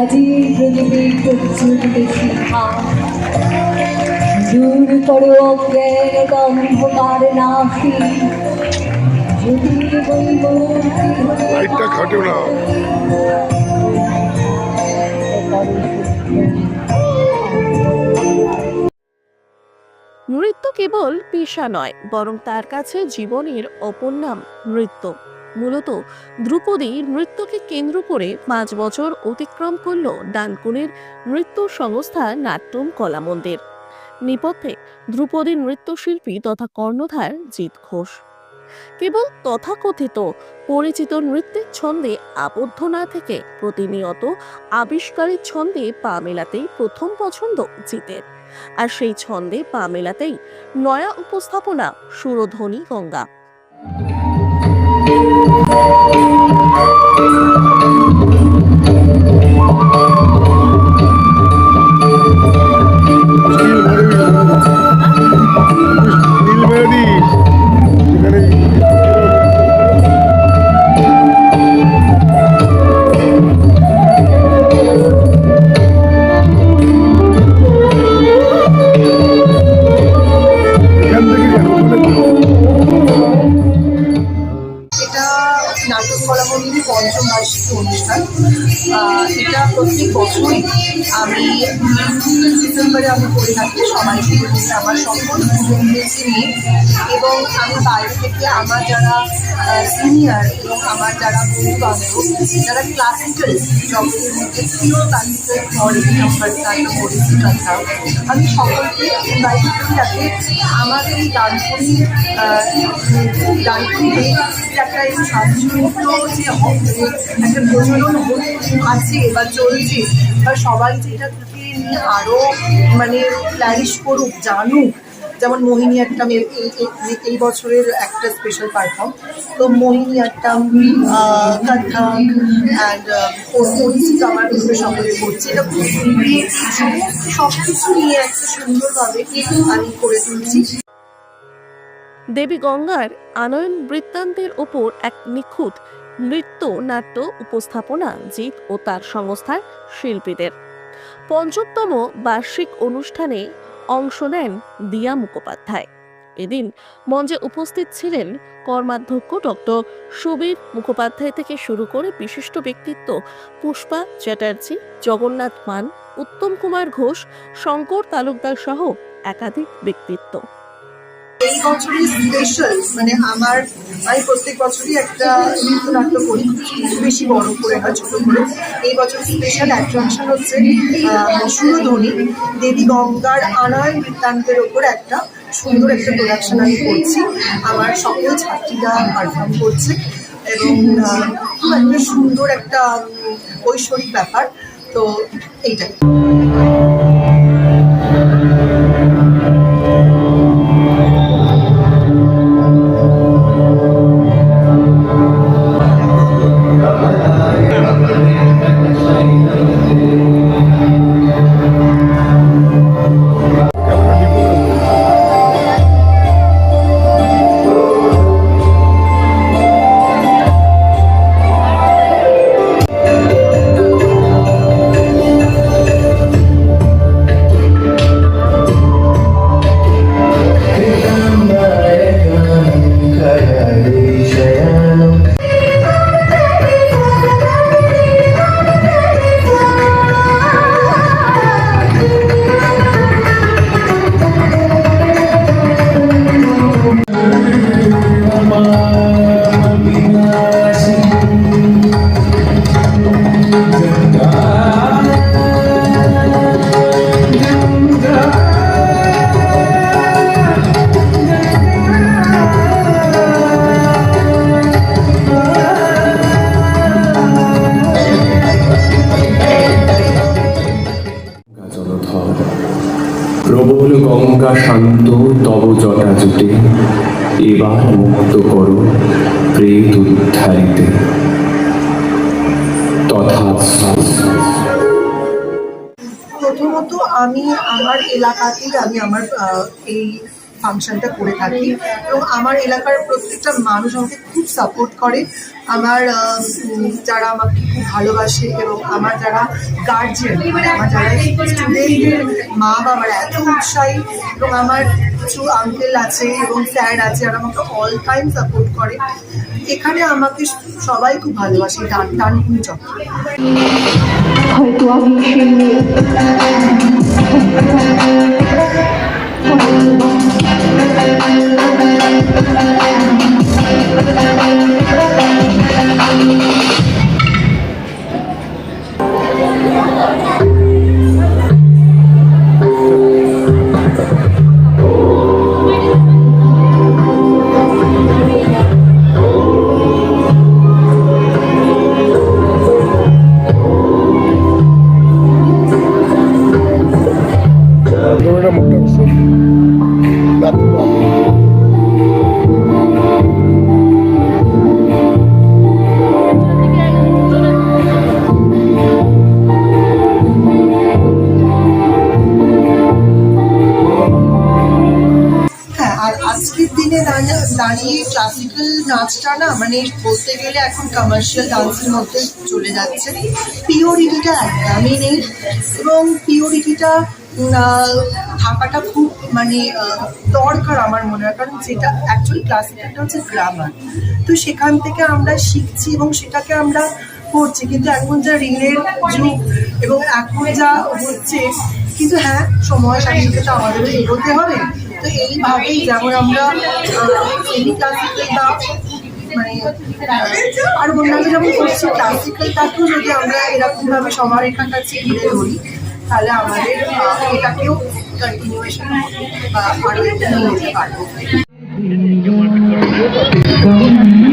আজি প্রদীপের প্রচ্ছুরিতে শিখা দূর করো অজ্ঞান অন্ধকার নাশি লাইটটা খাটেও না। নৃত্য কেবল পেশা নয় বরং তার কাছে জীবনের অপর নাম নৃত্য। মূলত ধ্রুপদী নৃত্যকে কেন্দ্র করে পাঁচ বছর অতিক্রম করল ডানকুনির নৃত্য সংস্থা নাট্যম কলা মন্দির নেপথ্যে ধ্রুপদী নৃত্যশিল্পী তথা কর্ণধার জিৎ ঘোষ। কেবল তথাকথিত পরিচিত নৃত্যের ছন্দে আবদ্ধ না থেকে প্রতিনিয়ত আবিষ্কারের ছন্দে পা মেলাতেই প্রথম পছন্দ জিতের। আর সেই ছন্দে পা মেলাতেই নয়া উপস্থাপনা সুরধ্বনি গঙ্গা। Música বার্ষিকী অনুষ্ঠান। এটা প্রত্যেক বছরই আমি ডিসেম্বরে আমি করে থাকি সবাইকে নিয়ে আমার সকল স্টুডেন্টদেরকে নিয়ে। এবং আমি বাইরে থেকে আমার যারা সিনিয়র এবং আমার যারা বন্ধু বান্ধব যারা ক্লাসিক্যাল জগতের মধ্যে প্রিয় ক্লাসিক্যাল ফরেন নাম্বার একটা পরিচিতা আমি সকলকে ইনভাইট করি যাতে আমাদের এই ডানপুরি ডানপুরি একটা এই শাস্ত্রীয় যে একটা প্রচলন আছে বা চলছে, বা সবাই যেটা থেকে নিয়ে আরও মানে ফ্ল্যারিশ করুক, জানুক যেমন মোহিনীয়াট্টাম এর এই বছরের একটা স্পেশাল পারফর্ম তো মোহিনীয়াট্টাম কথক অ্যান্ড আমার সকলে করছে এটা সব কিছু নিয়ে একটা সুন্দরভাবে আমি করে তুলছি। দেবী গঙ্গার আনয়ন বৃত্তান্তের ওপর এক নিখুঁত নৃত্য নাট্য উপস্থাপনা জিৎ ও তার সংস্থার শিল্পীদের। পঞ্চমতম বার্ষিক অনুষ্ঠানে অংশ নেন দিয়া মুখোপাধ্যায়। এদিন মঞ্চে উপস্থিত ছিলেন কর্মাধ্যক্ষ ডক্টর সুবীর মুখোপাধ্যায় থেকে শুরু করে বিশিষ্ট ব্যক্তিত্ব পুষ্পা চ্যাটার্জি, জগন্নাথ মান, উত্তম কুমার ঘোষ, শঙ্কর তালুকদার সহ একাধিক ব্যক্তিত্ব। এই বছরের স্পেশাল মানে আমার, আমি প্রত্যেক বছরই একটা নৃত্যনাট্য করি, বেশি বড় করে হয় ছোট করে। এই বছর স্পেশাল অ্যাট্রাকশন হচ্ছে সুরধ্বনি। দেবী গঙ্গার আনয়ন বৃত্তান্তের ওপর একটা সুন্দর একটা প্রোডাকশন আমি করছি। আমার সকল ছাত্রীরা পারফর্ম করছে এবং খুব একটা সুন্দর একটা ঐশ্বরিক ব্যাপার। তো এইটাই। গঙ্গা শান্ত তব জটা জুটে এবার মুক্ত করো প্রেত উদ্ধারিতে। তথা প্রথমত আমি আমার এলাকাতেই আমি আমার আহ, এই ফাংশনটা করে থাকি এবং আমার এলাকার প্রত্যেকটা মানুষ আমাকে খুব সাপোর্ট করে। আমার যারা আমাকে খুব ভালোবাসে এবং আমার যারা গার্জিয়ান মানে আমার যারা স্টুডেন্টের মা বাবারা এত উৎসাহী এবং আমার কিছু আঙ্কেল আছে এবং স্যার আছে, যারা আমাকে অল টাইম সাপোর্ট করে। এখানে আমাকে সবাই খুব ভালোবাসে ডান ডানকুনি চক্র। হয়তো আমি Yeah. দাঁড়িয়ে ক্লাসিক্যাল নাচটা না মানে বলতে গেলে এখন কমার্শিয়াল ডান্সের মধ্যে চলে যাচ্ছে। পিওরিটিটা একদমই নেই এবং পিওরিটিটা থাকাটা খুব মানে দরকার আমার মনে হয়। কারণ যেটা অ্যাকচুয়ালি ক্লাসিক্যালটা হচ্ছে গ্রামার তো সেখান থেকে আমরা শিখছি এবং সেটাকে আমরা করছি। কিন্তু এখন যা রিলের যুগ এবং এখন যা হচ্ছে, কিন্তু হ্যাঁ সময় তো আমাদেরও এগোতে হবে। তো এইভাবেই যেমন আমরা ক্লাসিক্যাল মানে আর অন্যান্য যেমন করছি ক্লাসিক্যালটাকেও যদি আমরা এরকমভাবে সবার এখানকার ছেড়ে ধরি, তাহলে আমাদের এটাকেও কন্টিনিউয়েশন বা আরও এটা নিয়ে যেতে পারব। মম